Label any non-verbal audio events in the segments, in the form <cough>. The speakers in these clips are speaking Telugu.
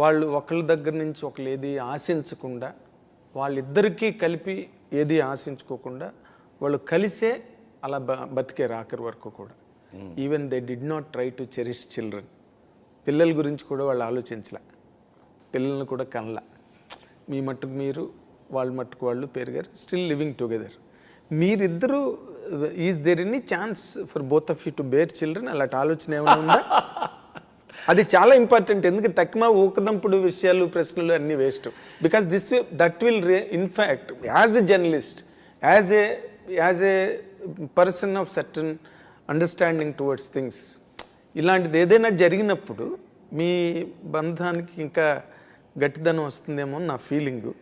వాళ్ళు ఒకళ్ళ దగ్గర నుంచి ఒకళ్ళు ఏది ఆశించకుండా వాళ్ళిద్దరికీ కలిపి ఏది ఆశించుకోకుండా వాళ్ళు కలిసే అలా బ బతికే ఆఖరి వరకు కూడా. Even they did not try to cherish children పిల్లల గురించి కూడా వాళ్ళు ఆలోచించలే. పిల్లల్ని కూడా కనల. మీ మట్టుకు మీరు వాళ్ళ మట్టుకు వాళ్ళు పెరిగారు స్టిల్ లివింగ్ టుగెదర్ మీరిద్దరూ is there any chance for both of you to bear children అలాంటి ఆలోచన ఏమైనా ఉందా? <laughs> అది చాలా ఇంపార్టెంట్ ఎందుకంటే తక్కువ ఊకదంపుడు విషయాలు ప్రశ్నలు అన్నీ waste. Because this that will ray in fact as a journalist as a as a person of certain understanding towards things ఇలాంటిది ఏదైనా జరిగినప్పుడు మీ బంధానికి ఇంకా గట్టిదనం వస్తుందేమో నా ఫీలింగు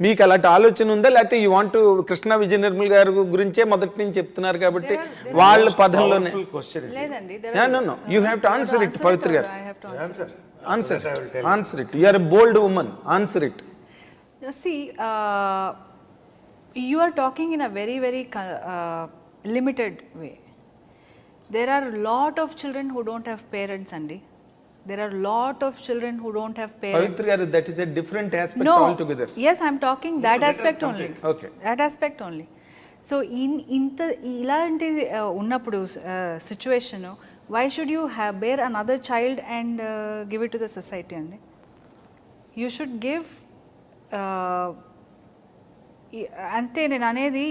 మీకు అలాంటి ఆలోచన ఉందా? లేకపోతే యూ వాంట్ కృష్ణ విజయ నిర్మల్ గారి గురించే మొదటి నుంచి చెప్తున్నారు కాబట్టి వాళ్ళ పదంలోనే. You have to answer it Pavitra garu. Answer answer answer it you are bold woman answer it See, uh, you are talking in a very, very co- uh, limited way. There are a lot of children There are a lot of children who don't have parents. Garu that is a different aspect no, together yes, I'm talking that aspect only. Okay. That aspect only. So in ఇంత ఇలాంటి uh, ఉన్నప్పుడు situation why should you have bear another child and give it to the society అండి యూ షుడ్ గివ్ అంతే నేను అనేది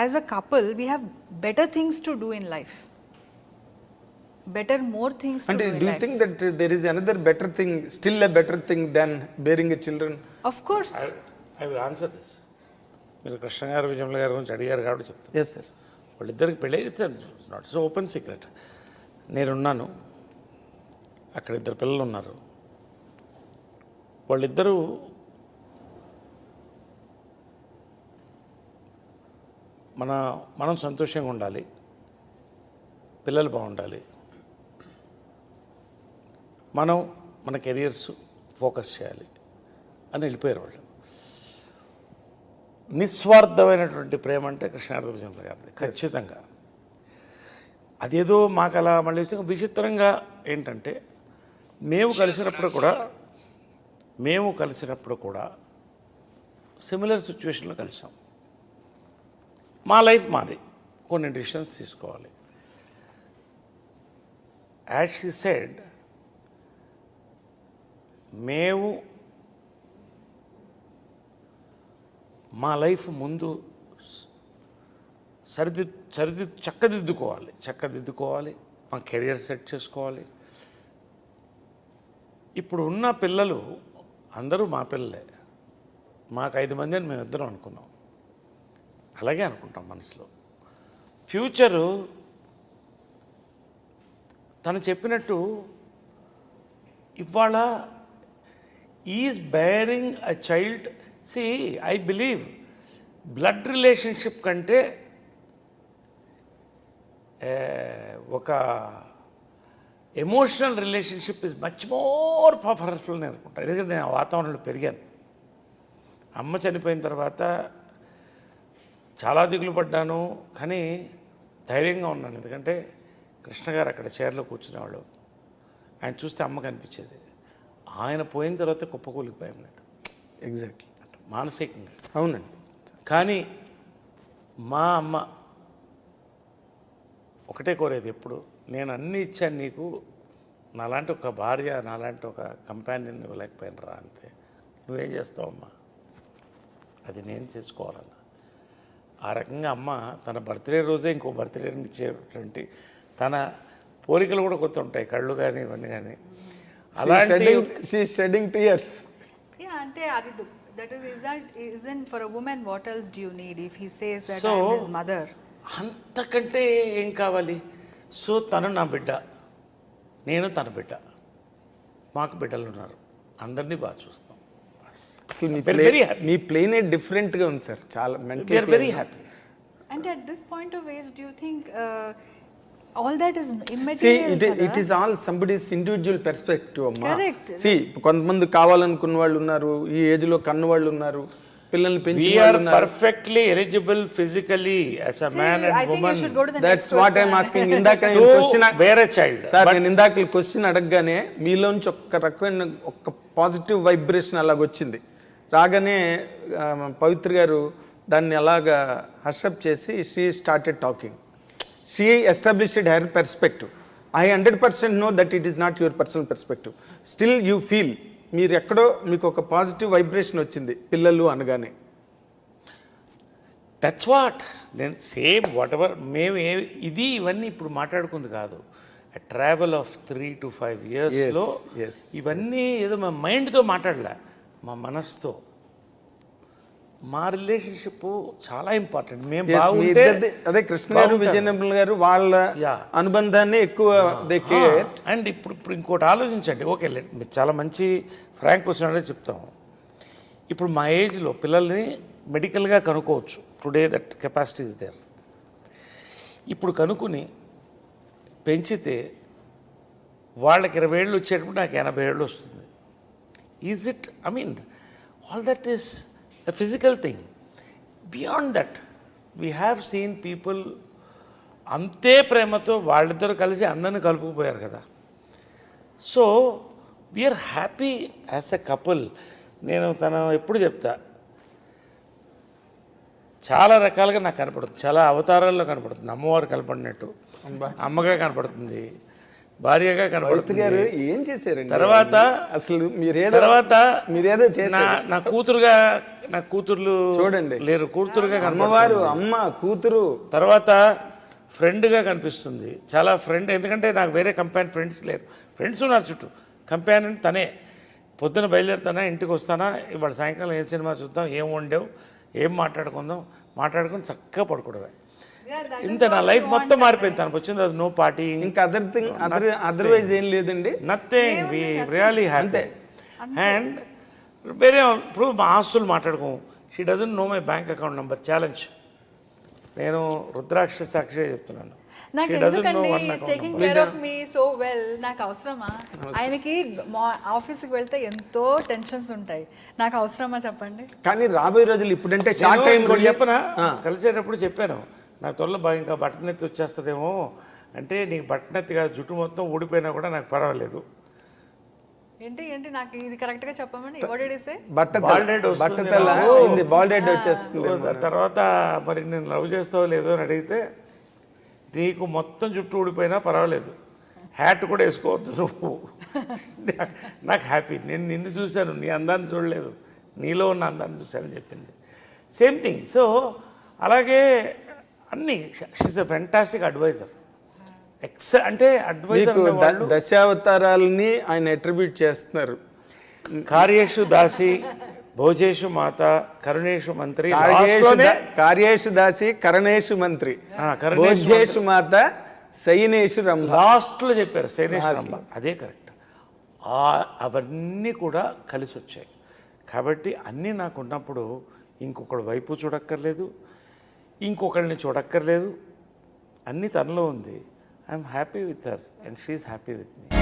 as a couple we have better things to do in life better more things అంటే do think that there is another better thing still a better thing than bearing a children of course I will answer this మీరు కృష్ణ గారు విజయముల గారి గురించి అడిగారు కాబట్టి చెప్తాను ఎస్ సార్ వాళ్ళిద్దరికి పెళ్ళి it's not so open secret నేనున్నాను. అక్కడ ఇద్దరు పిల్లలు ఉన్నారు. వాళ్ళిద్దరూ మన మనం సంతోషంగా ఉండాలి. పిల్లలు బాగుండాలి. మనం మన కెరియర్స్ ఫోకస్ చేయాలి అని వెళ్ళిపోయారు వాళ్ళు. నిస్వార్థమైనటువంటి ప్రేమ అంటే కృష్ణార్థ విజయముల గారిది ఖచ్చితంగా. అదేదో మాకు అలా మళ్ళీ విచిత్రంగా ఏంటంటే మేము కలిసినప్పుడు కూడా మేము కలిసినప్పుడు కూడా సిమిలర్ సిచ్యువేషన్లో కలిసాం. మా లైఫ్ మాది. కొన్ని డిసిషన్స్ తీసుకోవాలి. యాజ్ షీ సెడ్ మేము మా లైఫ్ ముందు సరిది సరిది చక్కదిద్దుకోవాలి చక్కదిద్దుకోవాలి మా కెరియర్ సెట్ చేసుకోవాలి. ఇప్పుడు ఉన్న పిల్లలు అందరూ మా పిల్లలే. మాకు ఐదు మంది అని మేము ఇద్దరం అనుకున్నాం. అలాగే అనుకుంటాం మనసులో. ఫ్యూచరు తను చెప్పినట్టు ఇవాళ is bearing a child see I believe blood relationship కంటే ఒక emotional relationship is much more powerful నేను అనుకుంటాను ఎందుకంటే నేను ఆ వాతావరణంలో పెరిగాను. అమ్మ చనిపోయిన తర్వాత చాలా దిగులు పడ్డాను కానీ ధైర్యంగా ఉన్నాను. ఎందుకంటే కృష్ణ గారు అక్కడ చైర్లో కూర్చునేవాళ్ళు. ఆయన చూస్తే అమ్మ కనిపించేది. ఆయన పోయిన తర్వాత కుప్పకూలిపోయాం నేను ఎగ్జాక్ట్లీ మానసికంగా. అవునండి. కానీ మా అమ్మ ఒకటే కోరేది ఎప్పుడు నేను అన్నీ ఇచ్చాను నీకు నాలాంటి ఒక భార్య నాలాంటి ఒక కంపానియన్ ఇవ్వలేకపోయాను రా అంతే నువ్వేం చేస్తావు అమ్మా అది నేను చేసుకోవాలన్న. ఆ రకంగా అమ్మ తన బర్త్డే రోజే ఇంకో బర్త్డే ఇచ్చేటువంటి తన పోలికలు కూడా కొత్త ఉంటాయి కళ్ళు కానీ ఇవన్నీ కానీ అంటే అది that is need if mother అంతకంటే ఏం కావాలి? సో తను నా బిడ్డ. నేను తన బిడ్డ. మాకు బిడ్డలు ఉన్నారు. అందరిని బాగా చూస్తాం. మీ వెరీ హ్యాపీ ఉంది సార్. చాలా mental very happy and at this point of ways do think think uh, all that is see immaterial? It is all somebody's individual perspective అమ్మా. Correct. సి కొంతమంది కావాలనుకున్న వాళ్ళు ఉన్నారు ఈ ఏజ్లో కన్ను వాళ్ళు ఉన్నారు పిల్లల్ని పెంచి perfectly eligible physically as a man I and think you should go to the that's next what person. Asking ఇందాక నేను క్వశ్చన్ వేరే చైల్డ్ సార్ నేను ఇందాక క్వశ్చన్ అడగగానే మీలోంచి ఒక్క రకమైన ఒక్క పాజిటివ్ వైబ్రేషన్ అలాగ వచ్చింది. రాగానే పవిత్ర గారు దాన్ని అలాగా హర్షప్ చేసి she started talking she established her perspective I hundred percent know that it is not your personal perspective still you feel మీరు ఎక్కడో మీకు ఒక పాజిటివ్ వైబ్రేషన్ వచ్చింది పిల్లలు అనగానే. దట్స్ వాట్ నేను సేమ్ వాట్ ఎవర్ మేము ఏ ఇది ఇవన్నీ ఇప్పుడు మాట్లాడుకుంది కాదు. Travel of three to five ఇయర్స్లో ఇవన్నీ ఏదో మా మైండ్తో మాట్లాడలే మా మనసుతో. మా రిలేషన్షిప్ చాలా ఇంపార్టెంట్. మేము బాగుంటే అదే కృష్ణ గారు విజయనగరం గారు వాళ్ళ. అనుబంధాన్ని ఎక్కువ అండ్ ఇప్పుడు ఇప్పుడు ఇంకోటి ఆలోచించండి. ఓకే మీరు చాలా మంచి ఫ్రాంక్ క్వశ్చన్ అనేది చెప్తాము ఇప్పుడు మా ఏజ్లో పిల్లల్ని మెడికల్గా కనుక్కోవచ్చు. Today that capacity is there ఇప్పుడు కనుక్కుని పెంచితే వాళ్ళకి ఇరవై ఏళ్ళు వచ్చేటప్పుడు నాకు ఎనభై ఏళ్ళు వస్తుంది. Is it I mean all that is a physical thing beyond that we have seen people అంతే ప్రేమతో వాళ్ళిద్దరూ కలిసి అందరిని కలుపుకుపోయారు కదా. So we are happy as a couple నేను తను ఎప్పుడు చెప్తా చాలా రకాలుగా నాకు కనపడుతుంది. చాలా అవతారాల్లో కనపడుతుంది. అమ్మవారు కనపడినట్టు. అమ్మగా కనపడుతుంది. భార్యగా గారు ఏం చేశారండి? తర్వాత అసలు మీరేదో తర్వాత మీరేదో చేశారు. నా కూతురుగా నా కూతుర్లు చూడండి. లేరు. కూతురుగా అమ్మవారు అమ్మ కూతురు. తర్వాత ఫ్రెండ్గా కనిపిస్తుంది. చాలా ఫ్రెండ్ ఎందుకంటే నాకు వేరే కంపాన్ ఫ్రెండ్స్ లేరు. ఫ్రెండ్స్ ఉన్నారు చుట్టూ. కంపాన్ తనే. పొద్దున బయలుదేరుతానా ఇంటికి వస్తానా? ఇవాళ సాయంకాలం ఏ సినిమా చూద్దాం ఏం వండావు ఏం మాట్లాడుకుందాం? మాట్లాడుకుని చక్కగా పడుకోవడమే. ఇంత నా లైఫ్ మొత్తం. మారిపోయింది. తనకు వచ్చింది అది నో పార్టీ ఇంకా అదర్ థింగ్ అదర్ అదర్వైజ్ ఏం లేదండి. Nothing we really happy and వేరే ఇప్పుడు మా ఆస్తులు మాట్లాడుకోము. She doesn't know my bank account number challenge నేను రుద్రాక్ష సాక్షి చెప్తున్నాను. నాకు She doesn't know ఎందుకండి one account taking number. Care of me so well నాకు అవసరమా? ఆయనకి మా ఆఫీస్కి వెళ్తే ఎంతో టెన్షన్స్ ఉంటాయి. నాకు అవసరమా చెప్పండి? కానీ రాబోయే రోజులు ఇప్పుడంటే షార్ట్ టైం చెప్పనా? కలిసేటప్పుడు చెప్పాను. నా త్వరలో బాగా ఇంకా బట్టనెత్తి వచ్చేస్తుందేమో అంటే నీకు బట్టనెత్తి కాదు జుట్టు మొత్తం ఊడిపోయినా కూడా నాకు పర్వాలేదు. ఏంటి ఏంటి? నాకు ఇది కరెక్ట్గా చెప్పమని? వచ్చేస్తుంది. తర్వాత మరి నేను లవ్ చేస్తావో లేదో అని అడిగితే నీకు మొత్తం జుట్టు ఊడిపోయినా పర్వాలేదు. హ్యాట్ కూడా వేసుకోవద్దు నువ్వు. <laughs> నాకు హ్యాపీ నేను నిన్ను చూశాను నీ అందాన్ని చూడలేదు. నీలో ఉన్న అందాన్ని చూశానని చెప్పింది. సేమ్ థింగ్ సో అలాగే అన్నీ she's a fantastic advisor X అంటే అడ్వైజర్ దశావతారాలని ఆయన అట్రిబ్యూట్ చేస్తున్నారు. కార్యేషు దాసి భోజేషు మాత కరుణేషు మంత్రి కార్యేషు దాసి కరణేషు మంత్రి. భోజ్యేషు మాత సైనేషు రంభ. లాస్ట్లో చెప్పారు శైనేశ్వరంబ అదే కరెక్ట్. అవన్నీ కూడా కలిసి వచ్చాయి కాబట్టి అన్నీ నాకు ఉన్నప్పుడు ఇంకొకటి వైపు చూడక్కర్లేదు. ఇంకొకరిని చూడక్కర్లేదు. అన్నీ తనలో ఉంది. I'm happy with her and she's happy with me